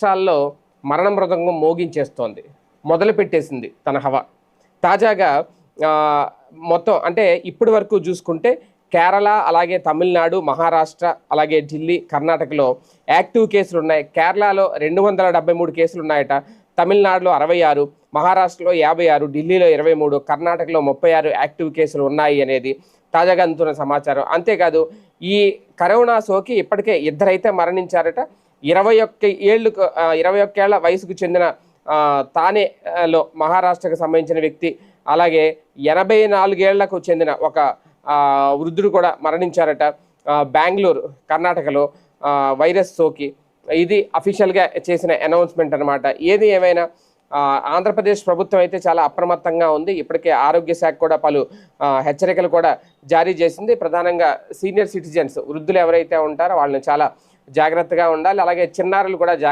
రాష్ట్రాల్లో మరణ మృదంగం మోగించేస్తోంది. మొదలుపెట్టేసింది తన హవా. తాజాగా మొత్తం అంటే ఇప్పటి వరకు చూసుకుంటే కేరళ అలాగే తమిళనాడు మహారాష్ట్ర అలాగే ఢిల్లీ కర్ణాటకలో యాక్టివ్ కేసులు ఉన్నాయి కేరళలో రెండు వందల డెబ్బై మూడు కేసులు ఉన్నాయట తమిళనాడులో అరవై ఆరు మహారాష్ట్రలో యాభై ఆరు ఢిల్లీలో ఇరవై మూడు కర్ణాటకలో ముప్పై ఆరు యాక్టివ్ కేసులు ఉన్నాయి అనేది తాజాగా అందుతున్న సమాచారం. అంతేకాదు ఈ కరోనా సోకి ఇప్పటికే ఇద్దరైతే మరణించారట. ఇరవై ఒక్క ఏళ్ళు ఇరవై ఒక్కేళ్ళ వయసుకు చెందిన తానేలో మహారాష్ట్రకు సంబంధించిన వ్యక్తి. అలాగే ఎనభై నాలుగేళ్ళకు చెందిన ఒక వృద్ధుడు కూడా మరణించారట. బెంగళూరు కర్ణాటకలో వైరస్ సోకి. ఇది అఫీషియల్గా చేసిన అనౌన్స్మెంట్ అనమాట ఏది ఏమైనా ఆంధ్రప్రదేశ్ ప్రభుత్వం అయితే చాలా అప్రమత్తంగా ఉంది. ఇప్పటికే ఆరోగ్య శాఖ కూడా పలు హెచ్చరికలు కూడా జారీ చేసింది. ప్రధానంగా సీనియర్ సిటిజన్స్ వృద్ధులు ఎవరైతే ఉంటారో వాళ్ళని చాలా జాగ్రత్తగా ఉండాలి. అలాగే చిన్నారులు కూడా జాగ్రత్త